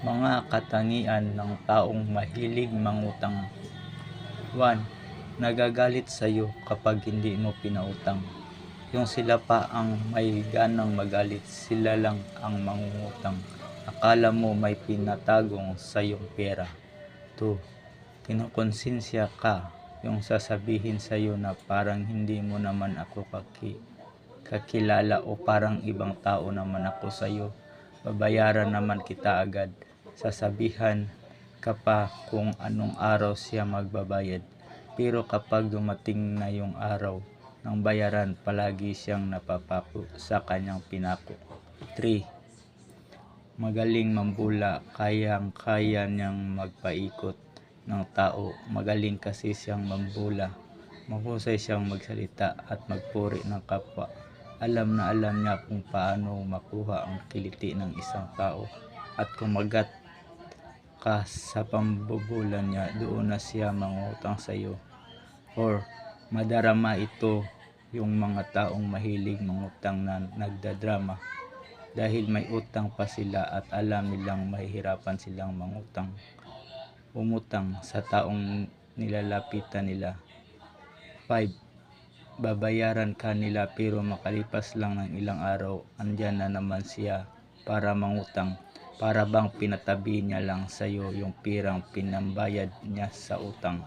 Mga katangian ng taong mahilig mangutang 1. Nagagalit sa iyo kapag hindi mo pinautang. Yung sila pa ang may ganang magalit, sila lang ang mangungutang. Akala mo may pinatagong sa iyong pera. 2. Kinukonsensya ka yung sasabihin sa iyo na parang hindi mo naman ako kaki kakilala o parang ibang tao naman ako sa iyo. Babayaran naman kita agad. Sasabihan ka pa kung anong araw siya magbabayad. Pero kapag dumating na yung araw ng bayaran, palagi siyang napapapo sa kanyang pinako. 3. Magaling mambula, kayang-kaya niyang magpaikot ng tao. Magaling kasi siyang mambula. Mahusay siyang magsalita at magpuri ng kapwa. Alam na alam niya kung paano makuha ang kiliti ng isang tao at kumagat ka sa pambubulan niya, doon na siya mangutang sa iyo. Or madarama ito yung mga taong mahilig mangutang na nagdadrama dahil may utang pa sila at alam nilang mahihirapan silang mangutang umutang sa taong nilalapitan nila 5 babayaran ka nila pero makalipas lang ng ilang araw andyan na naman siya para mangutang para bang pinatabi niya lang sa iyo yung pirang pinambayad niya sa utang